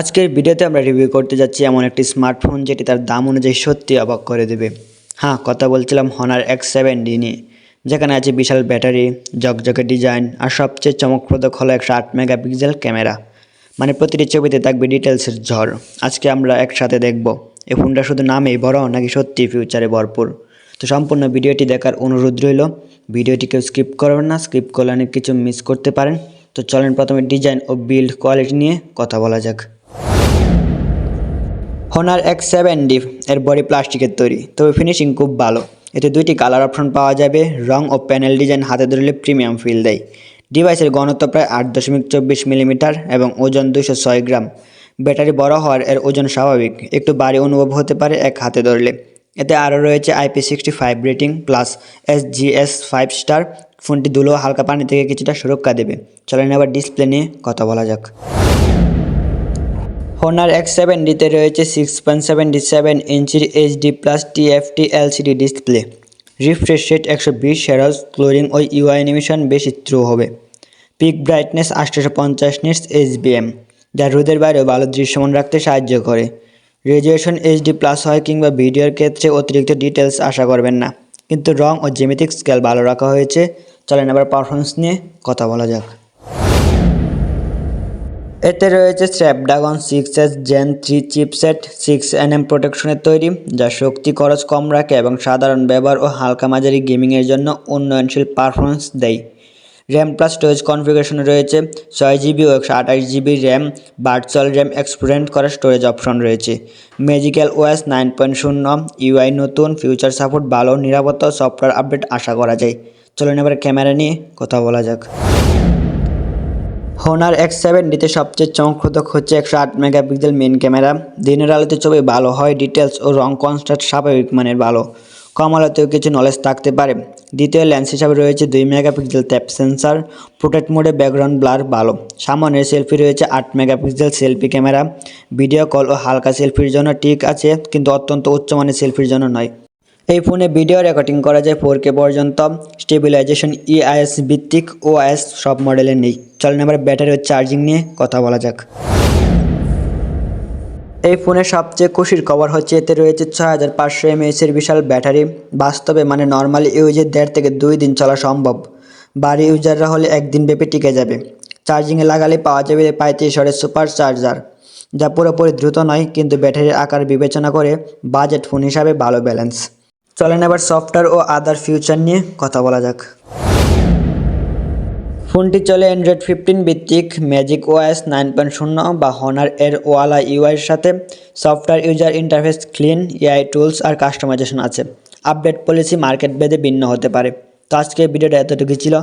আজকের ভিডিওতে আমরা রিভিউ করতে যাচ্ছি এমন একটি স্মার্টফোন যেটি তার দাম অনুযায়ী সত্যি অবাক করে দেবে। হ্যাঁ কথা বলছিলাম হনার এক্স সেভেন ডি নিয়ে, যেখানে আছে বিশাল ব্যাটারি জকজকে ডিজাইন আর সবচেয়ে চমকপ্রদ হলো একশো আট মেগাপিক্সেল ক্যামেরা। মানে প্রতিটি ছবিতে থাকবে ডিটেলসের ঝড়। আজকে আমরা একসাথে দেখব। এই ফোনটা শুধু নামেই বড়, নাকি সত্যি ফিউচারে ভরপুর? তো সম্পূর্ণ ভিডিওটি দেখার অনুরোধ রইল। ভিডিওটি কেউ স্কিপ করবেন না স্কিপ করলে অনেক কিছু মিস করতে পারেন। তো চলেন প্রথমে ডিজাইন ও বিল্ড কোয়ালিটি নিয়ে কথা বলা যাক। হনার এক্স সেভেন ডি এর বডি প্লাস্টিকের তৈরি। তবে ফিনিশিং খুব ভালো। এতে দুইটি কালার অপশন পাওয়া যাবে, রং ও প্যানেল ডিজাইন হাতে ধরলে প্রিমিয়াম ফিল দেয়। ডিভাইসের ঘনত্ব প্রায় আট দশমিক চব্বিশ মিলিমিটার এবং ওজন দুশো ছয় গ্রাম। ব্যাটারি বড় হওয়ার এর ওজন স্বাভাবিক। একটু ভারী অনুভব হতে পারে এক হাতে ধরলে। এতে আরও রয়েছে IP sixty five rating plus S G S five star ফোনটি ধুলো হালকা পানি থেকে কিছুটা সুরক্ষা দেবে। চলেন এবার ডিসপ্লে নিয়ে কথা বলা যাক। হোনার এক্স সেভেন ডিতে রয়েছে সিক্স পয়েন্ট সেভেন্টি সেভেন ইঞ্চির HD plus TFT LCD display refresh rate একশো বিশ হেরাজ ক্লোরিং ও ইউআই অ্যানিমেশন বেশি থ্রু হবে। পিক ব্রাইটনেস আটশোশো পঞ্চাশ নিটস এইচবিএম যা রোদের বাইরেও ভালো দৃশ্যমান রাখতে সাহায্য করে। রেজুয়েশন এইচডি প্লাস হয় কিংবা ভিডিওর ক্ষেত্রে অতিরিক্ত ডিটেলস আশা করবেন না। কিন্তু রং ও জেমেটিক স্কেল ভালো রাখা হয়েছে। চলেন এবার পারফরমেন্স নিয়ে কথা বলা যাক। এতে রয়েছে Snapdragon six S gen three chipset six N M প্রোটেকশনের তৈরি, যা শক্তি খরচ কম রাখে এবং সাধারণ ব্যবহার ও হালকা মাঝারি গেমিংয়ের জন্য উন্নয়নশীল পারফরমেন্স দেয়। র্যাম প্লাস স্টোরেজ কনফিগারেশনে রয়েছে ছয় জিবি ও একশো আঠাশ GB RAM virtual RAM experience করার স্টোরেজ অপশন রয়েছে। ম্যাজিক্যাল ওএস নাইন পয়েন্ট শূন্য ইউআই নতুন ফিউচার সাপোর্ট ভালো, নিরাপত্তা সফটওয়্যার আপডেট আশা করা যায়। চলুন এবার ক্যামেরা নিয়ে কথা বলা যাক। হোনার এক্স সেভেন ডিতে সবচেয়ে চমকপ্রদক হচ্ছে একশো আট মেগাপিক্সেল মেন ক্যামেরা দিনের আলোতে ছবি ভালো হয় ডিটেলস ও রং কনস্ট্রাক্ট স্বাভাবিক মানের ভালো। কম আলোতেও কিছু নলেজ থাকতে পারে। দ্বিতীয় লেন্স হিসাবে রয়েছে দুই মেগাপিক্সেল ট্যাপ সেন্সার প্রোটেক্ট মোডে ব্যাকগ্রাউন্ড ব্লার ভালো। সামনের সেলফি রয়েছে আট megapixel selfie camera video call ও হালকা সেলফির জন্য ঠিক আছে, কিন্তু অত্যন্ত উচ্চমানের সেলফির জন্য নয়। এই ফোনে ভিডিও রেকর্ডিং করা যায় ফোর কে পর্যন্ত। স্টেবিলাইজেশন ইআইএস ভিত্তিক ওআইএস সব মডেলে নেই। চলেন এবার ব্যাটারি ও চার্জিং নিয়ে কথা বলা যাক। এই ফোনের সবচেয়ে খুশির খবর হচ্ছে, এতে রয়েছে ছয় হাজার পাঁচশো এমএএসের বিশাল ব্যাটারি। বাস্তবে মানে নর্মালি ইউজের দেড় থেকে দুই দিন চলা সম্ভব। বাড়ি ইউজাররা হলে একদিন ব্যাপী টিকে যাবে। চার্জিংয়ে লাগালে পাওয়া যাবে পঁয়ত্রিশ ওয়াটের সুপার চার্জার, যা পুরোপুরি দ্রুত নয়, কিন্তু ব্যাটারির আকার বিবেচনা করে বাজেট ফোন হিসাবে ভালো ব্যালেন্স চলেন এবার সফটওয়্যার ও আদার ফিউচার নিয়ে কথা বলা যাক। ফোনটি চলে অ্যান্ড্রয়েড ফিফটিন ভিত্তিক ম্যাজিক ওএস নাইন পয়েন্ট শূন্য বা হনার এর ওয়ালা ইউআইয়ের সাথে। Software user interface clean AI tools আর কাস্টমাইজেশন আছে। আপডেট পলিসি মার্কেট ভেদে ভিন্ন হতে পারে। তো আজকে ভিডিওটা এতটুকু ছিল।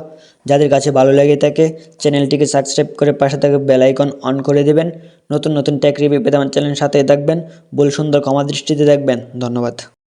যাদের কাছে ভালো লেগে থাকে, চ্যানেলটিকে সাবস্ক্রাইব করে পাশে থেকে বেল আইকন অন করে দেবেন। নতুন নতুন টেক রিভিউ পেতে আমার চ্যানেলের সাথেই থাকবেন। ভুল সুন্দর ক্ষমা দৃষ্টিতে দেখবেন। ধন্যবাদ।